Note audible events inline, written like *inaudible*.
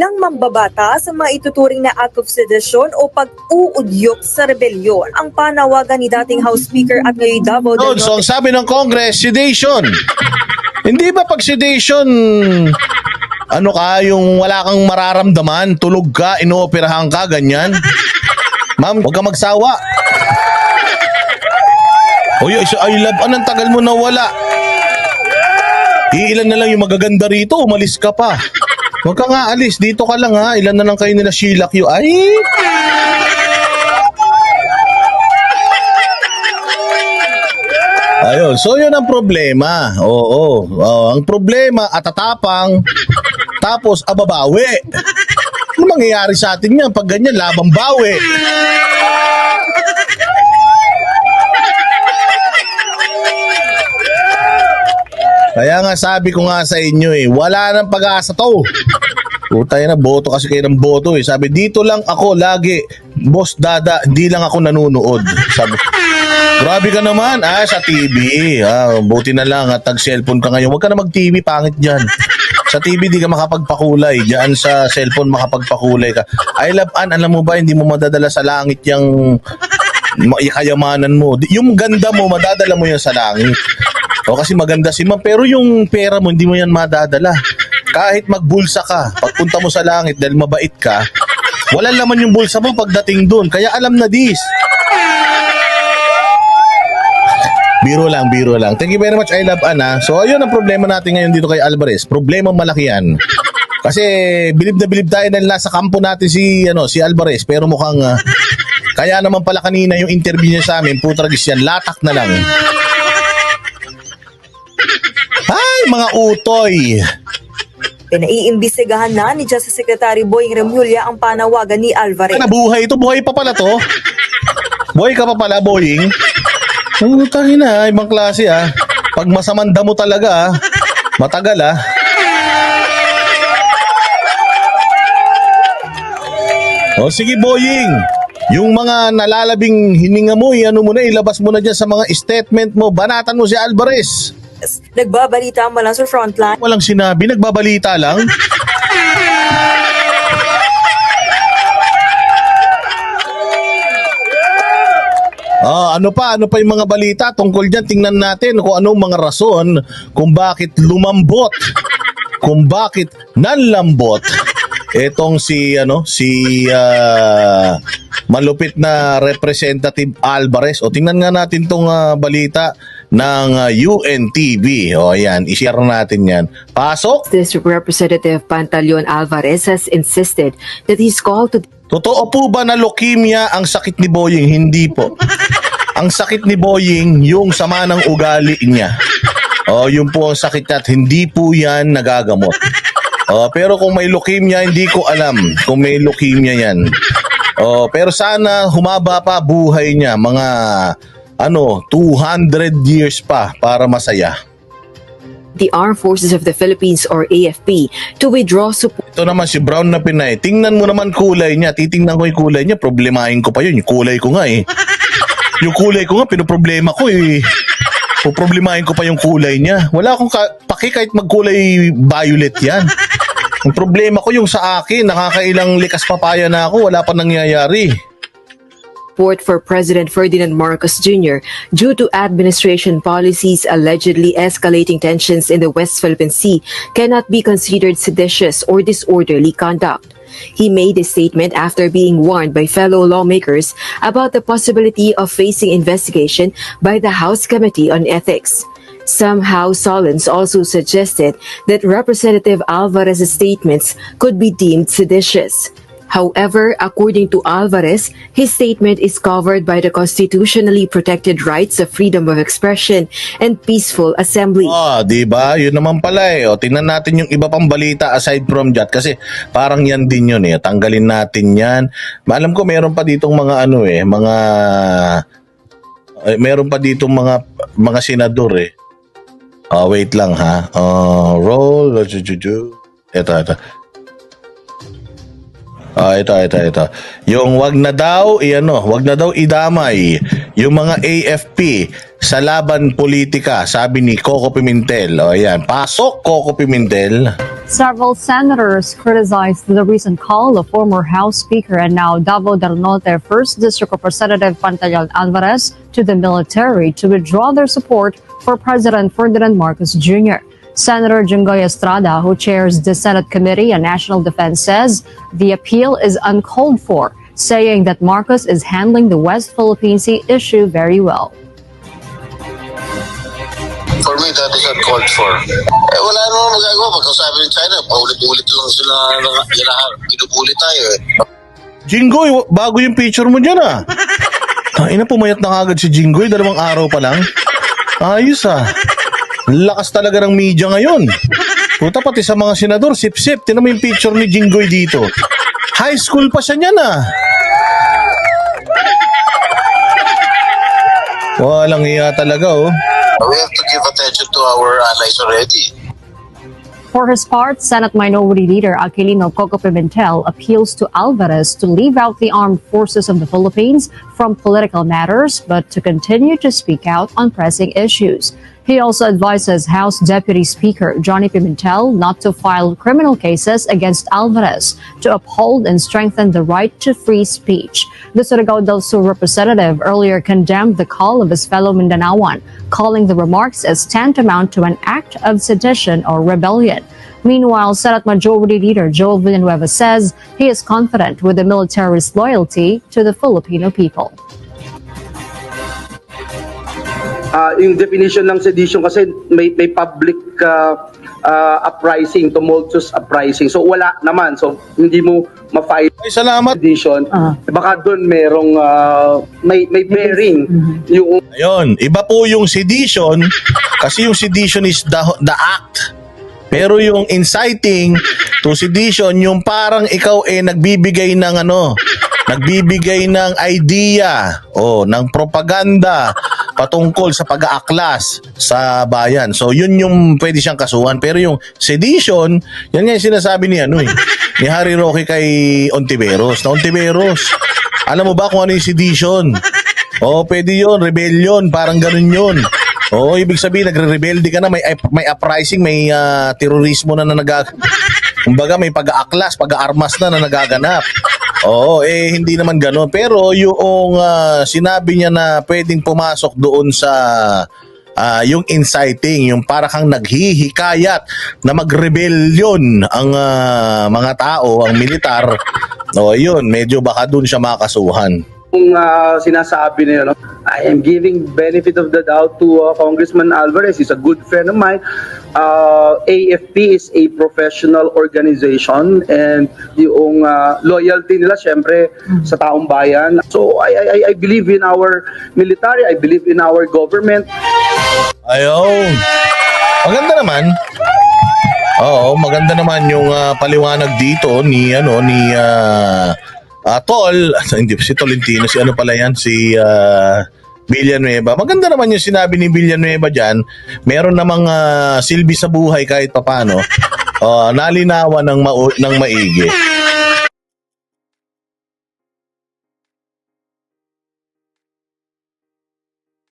lang mambabata sa mga ituturing na act of sedition o pag-uudyok sa rebelyon. Ang panawagan ni dating House Speaker at ngayon Davao del Yun, so ang Norte sabi ng Congress, sedation. *laughs* Hindi ba pag sedation, ano ka, yung wala kang mararamdaman, tulog ka, inooperahan ka, ganyan? Ma'am, huwag ka magsawa. Uy, ay, love, anong tagal mo na wala? Iilan na lang yung magaganda rito, umalis ka pa. Huwag ka nga alis, dito ka lang ha. Ilan na lang kayo nila Sheila Q. Ay! Ayun, so yun ang problema. Oo, oo. ang problema at tatapang tapos ababawi. Ano mangyayari sa atin yan pag ganyan, labang bawi? Kaya nga sabi ko nga sa inyo eh, wala nang pag-asa to. Putay na, boto kasi kayo ng boto eh. Sabi, dito lang ako lagi, boss dada, di lang ako nanonood. Sabi, grabe ka naman, ah, sa TV. Ah, buti na lang at nag-cellphone ka ngayon. Huwag ka na mag-TV, pangit dyan. Sa TV, di ka makapagpakulay. Diyan sa cellphone, makapagpakulay ka. I love An, alam mo ba, hindi mo madadala sa langit yung ma- kayamanan mo. Yung ganda mo, madadala mo yan sa langit. O kasi maganda si ma'am, pero yung pera mo, hindi mo yan madadala. Kahit magbulsa ka, pagpunta mo sa langit dahil mabait ka, wala laman yung bulsa mo pagdating doon. Kaya alam na this. Biro lang, biro lang. Thank you very much, I love Ana. So, ayun ang problema natin ngayon dito kay Alvarez. Problema malaki yan. Kasi bilib na bilib tayo dahil nasa kampo natin si ano si Alvarez pero mukhang ah, kaya naman pala kanina yung interview niya sa amin, putragis yan, latak na lang. Mga utoy. Pinaiimbestigahan na ni Justice Secretary Boying Remulla ang panawagan ni Alvarez. Na buhay ito, buhay pa pala to. Buhay ka pa pala, boying. Ang utangin na, ibang klase ah. Pag masamanda mo talaga ah, matagal ah. O sige, boying. Yung mga nalalabing hininga mo, ano mo na, ilabas mo na dyan sa mga statement mo. Banatan mo si Alvarez. Nagbabalita mula sa frontline Walang sinabi, nagbabalita lang. *laughs* Ah, ano pa? Ano pa yung mga balita tungkol diyan? Tingnan natin kung anong mga rason kung bakit lumambot, kung bakit nanlambot etong si ano si ah, malupit na representative Alvarez. O tingnan nga natin tong ah, balita ng UNTV. O ayan, i-share natin 'yan. Pasok. District Representative Pantaleon Alvarez has insisted that he's called to Totoo po ba na leukemia ang sakit ni Boying? Hindi po. *laughs* Ang sakit ni Boying, yung sama ng ugali niya. O, yun po ang sakit niya at hindi po yan nagagamot. O, pero kung may leukemia, hindi ko alam kung may leukemia yan. O, pero sana humaba pa buhay niya, mga ano, 200 years pa para masaya. the Armed Forces of the Philippines or AFP to withdraw support Ito naman si Brown na Pinay. Tingnan mo naman kulay niya. Titingnan ko yung kulay niya. Problemahin ko pa yun. Yung kulay ko nga eh. Yung kulay ko nga, pinoproblema ko eh. Poproblemahin ko pa yung kulay niya. Wala akong ka- paki kahit magkulay violet yan. Ang problema ko yung sa akin, nakakailang likas papaya na ako, wala pa nangyayari. For President Ferdinand Marcos Jr. due to administration policies allegedly escalating tensions in the West Philippine Sea cannot be considered seditious or disorderly conduct. He made a statement after being warned by fellow lawmakers about the possibility of facing investigation by the House Committee on Ethics. Some House Solons also suggested that Representative Alvarez's statements could be deemed seditious. However, according to Alvarez, his statement is covered by the constitutionally protected rights of freedom of expression and peaceful assembly. Ah, di ba? Yun naman pala eh. O, tingnan natin yung iba pang balita aside from that kasi parang yan din yun eh. Tanggalin natin yan. Alam ko meron pa ditong mga ano eh, mga eh, meron pa ditong mga mga senador eh. Ah, wait lang ha. Ah, roll. Ito, ito. Ah, ito, ito, ito. Yung wag na daw, iano, wag na daw idamay yung mga AFP sa laban politika, sabi ni Coco Pimentel. O ayan, pasok Coco Pimentel. Several senators criticized the recent call of former House Speaker and now Davao del Norte 1st District Representative Pantaleon Alvarez to the military to withdraw their support for President Ferdinand Marcos Jr. Senator Junggoy Estrada, who chairs the Senate Committee on National Defense, says the appeal is uncalled for, saying that Marcos is handling the West Philippine Sea issue very well. For me, that is uncalled for. Eh, wala namang magagawa. Pagka sabi ng China, paulit-ulit lang sila na ginahan. Tayo eh. Jinggoy, wa- bago yung picture mo dyan ah. *laughs* Ina, pumayat na kagad si Jinggoy, dalawang araw pa lang. Ayos ah. Lakas talaga ng media ngayon. Puta pati sa mga senador, sip-sip. Tinan mo yung picture ni Jinggoy dito. High school pa siya niyan ah. Walang iya talaga oh. We have to give attention to our allies already. For his part, Senate Minority Leader Aquilino Coco Pimentel appeals to Alvarez to leave out the armed forces of the Philippines from political matters, but to continue to speak out on pressing issues. He also advises House Deputy Speaker Johnny Pimentel not to file criminal cases against Alvarez to uphold and strengthen the right to free speech. The Surigao del Sur representative earlier condemned the call of his fellow Mindanaoan, calling the remarks as tantamount to an act of sedition or rebellion. Meanwhile, Senate Majority Leader Joel Villanueva says he is confident with the military's loyalty to the Filipino people. Ah, yung definition ng sedition kasi may may public ah, ah, uprising, tumultuous uprising. So wala naman. So hindi mo ma-file Ay, salamat. sedition. Ah. Baka doon merong ah, may may bearing yung Ayun, iba po yung sedition kasi yung sedition is the, the act. Pero yung inciting to sedition, yung parang ikaw eh nagbibigay ng ano, nagbibigay ng idea o ng propaganda patungkol sa pag-aaklas sa bayan. So yun yung pwede siyang kasuhan. Pero yung sedition, yan nga yung sinasabi ni ano eh, ni Harry Roque kay Ontiveros. Na Ontiveros, alam mo ba kung ano yung sedition? Oo, pwede yun. Rebellion. Parang ganun yun. Oo, ibig sabihin, nagre-rebelde ka na. May, may uprising, may ah, terorismo na na nagag... Kumbaga, may pag-aaklas, pag-aarmas na na nagaganap. Oo, eh, hindi naman ganun. Pero yung ah, sinabi niya na pwedeng pumasok doon sa ah, yung inciting, yung para kang naghihikayat na magrebelyon ang ah, mga tao, ang militar. *laughs* O, yun, medyo baka doon siya makasuhan. yung ah, sinasabi na yun, no? I am giving benefit of the doubt to ah, Congressman Alvarez. He's a good friend of mine. Uh, AFP is a professional organization and yung ah, loyalty nila syempre sa taong bayan. So I, I, I- believe in our military, I believe in our government. Ayun. Maganda naman. Oo, maganda naman yung ah, paliwanag dito ni ano ni ah ah, Tol, hindi si Tolentino, si ano pala yan, si ah, Villanueva. Maganda naman yung sinabi ni Villanueva diyan. Meron namang ah, silbi sa buhay kahit papano. Uh, *laughs* nalinawan ng, mau- ng maigi.